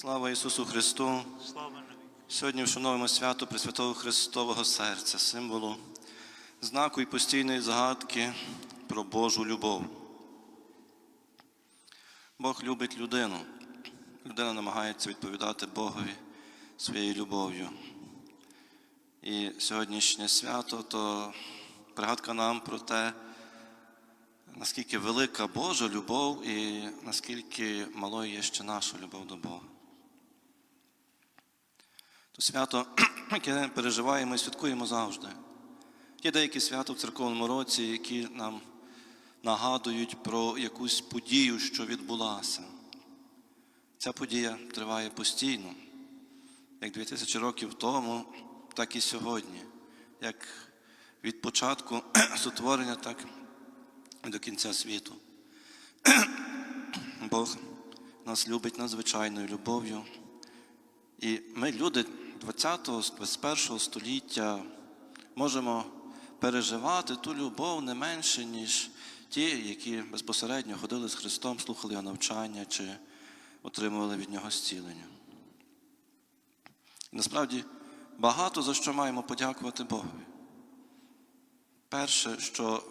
Слава Ісусу Христу! Слава. Сьогодні вшановуємо свято Пресвятого Христового серця, символу знаку і постійної згадки про Божу любов. Бог любить людину. Людина намагається відповідати Богові своєю любов'ю. І сьогоднішнє свято то пригадка нам про те, наскільки велика Божа любов і наскільки малою є ще наша любов до Бога. То свято, яке переживаємо і святкуємо завжди. Є деякі свята в церковному році, які нам нагадують про якусь подію, що відбулася. Ця подія триває постійно, як 2000 років тому, так і сьогодні, як від початку сотворення, так і до кінця світу. Бог нас любить надзвичайною любов'ю. І ми, люди 20-го, 21 століття, можемо переживати ту любов не менше, ніж ті, які безпосередньо ходили з Христом, слухали його навчання чи отримували від нього зцілення. І насправді багато за що маємо подякувати Богові. Перше, що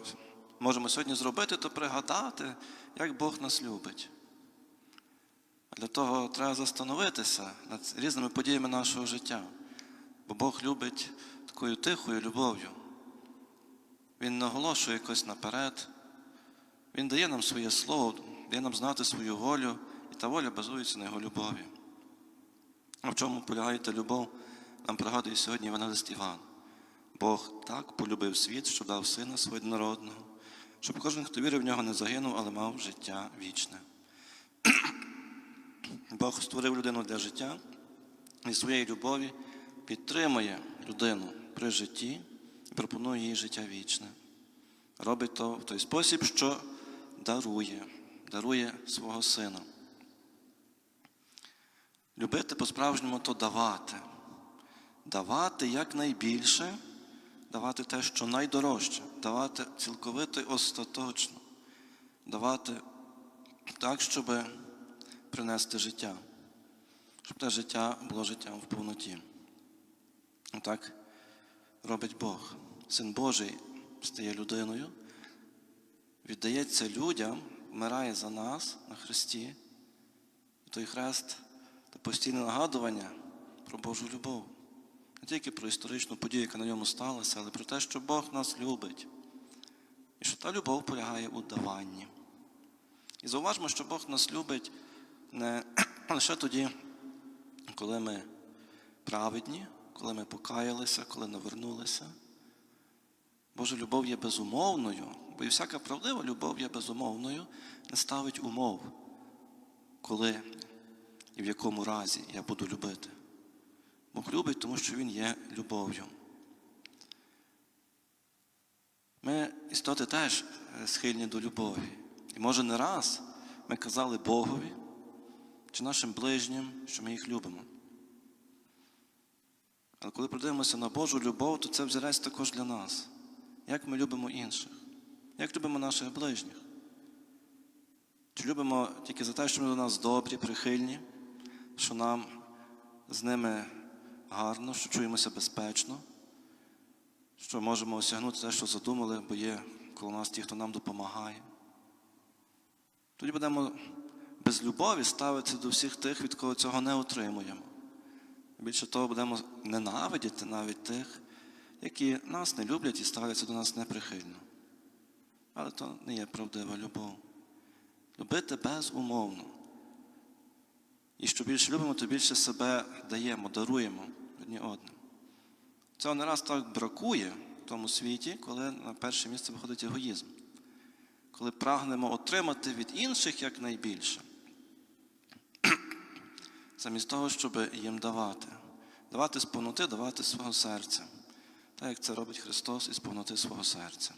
можемо сьогодні зробити, то пригадати, як Бог нас любить. Для того треба застановитися над різними подіями нашого життя. Бо Бог любить такою тихою любов'ю. Він наголошує якось наперед. Він дає нам своє слово, дає нам знати свою волю, і та воля базується на його любові. А в чому полягає та любов, нам пригадує сьогодні Івангелист Іван. Бог так полюбив світ, що дав сина свого однородного, щоб кожен, хто вірив в нього, не загинув, але мав життя вічне. Бог створив людину для життя і своєї любові підтримує людину при житті і пропонує їй життя вічне. Робить то в той спосіб, що дарує, дарує свого сина. Любити по-справжньому то давати. Давати якнайбільше, давати те, що найдорожче, давати цілковито і остаточно, давати так, щоби принести життя, щоб те життя було життям в повноті. Так робить Бог. Син Божий стає людиною, віддається людям, вмирає за нас на Христі. І той хрест це постійне нагадування про Божу любов. Не тільки про історичну подію, яка на ньому сталася, але про те, що Бог нас любить. І що та любов полягає у даванні. І зауважмо, що Бог нас любить не лише тоді, коли ми праведні, коли ми покаялися, коли навернулися. Божа любов є безумовною, бо і всяка правдива любов є безумовною, не ставить умов, коли і в якому разі я буду любити. Бог любить, тому що Він є любов'ю. Ми, істоти, теж е, схильні до любові. І може не раз ми казали Богові чи нашим ближнім, що ми їх любимо. Але коли подивимося на Божу любов, то це взірець також для нас. Як ми любимо інших, як любимо наших ближніх. Чи любимо тільки за те, що вони до нас добрі, прихильні, що нам з ними гарно, що чуємося безпечно, що можемо осягнути те, що задумали, бо є коло нас ті, хто нам допомагає. Тоді будемо без любові ставитися до всіх тих, від кого цього не отримуємо. Більше того, будемо ненавидіти навіть тих, які нас не люблять і ставляться до нас неприхильно. Але то не є правдива любов. Любити безумовно. І що більше любимо, то більше себе даємо, даруємо одні одним. Цього не раз так бракує в тому світі, коли на перше місце виходить егоїзм. Коли прагнемо отримати від інших якнайбільше. Замість того, щоб їм давати. Давати з повноти, давати свого серця. Так як це робить Христос із повноти свого серця.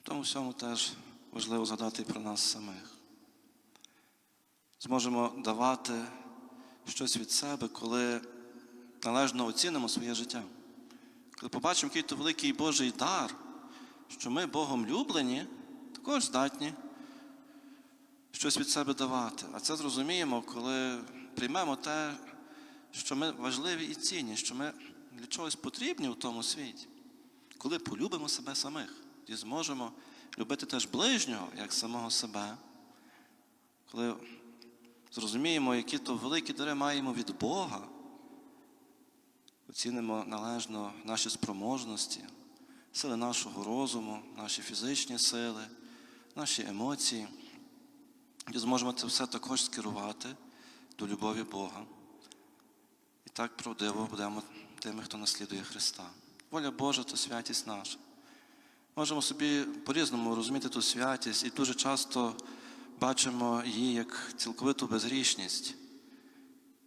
В тому всьому теж важливо згадати і про нас самих. Зможемо давати щось від себе, коли належно оцінимо своє життя. Коли побачимо, який то великий Божий дар, що ми Богом люблені, також здатні щось від себе давати. А це зрозуміємо, коли приймемо те, що ми важливі і цінні, що ми для чогось потрібні в тому світі. Коли полюбимо себе самих і зможемо любити теж ближнього, як самого себе, коли зрозуміємо, які то великі дари маємо від Бога, оцінимо належно наші спроможності, сили нашого розуму, наші фізичні сили, наші емоції, і зможемо це все також скерувати до любові Бога. І так правдиво будемо тими, хто наслідує Христа. Воля Божа то святість наша. Можемо собі по-різному розуміти ту святість, і дуже часто бачимо її як цілковиту безгрішність.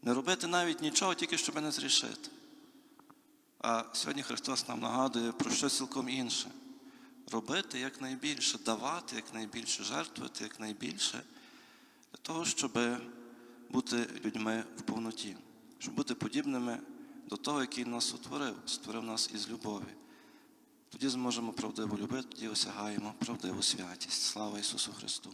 Не робити навіть нічого, тільки щоб не зрішити. А сьогодні Христос нам нагадує про щось цілком інше. Робити якнайбільше, давати якнайбільше, жертвувати якнайбільше того, щоб бути людьми в повноті, щоб бути подібними до того, який нас утворив, створив нас із любові. Тоді зможемо правдиво любити, тоді осягаємо правдиву святість. Слава Ісусу Христу!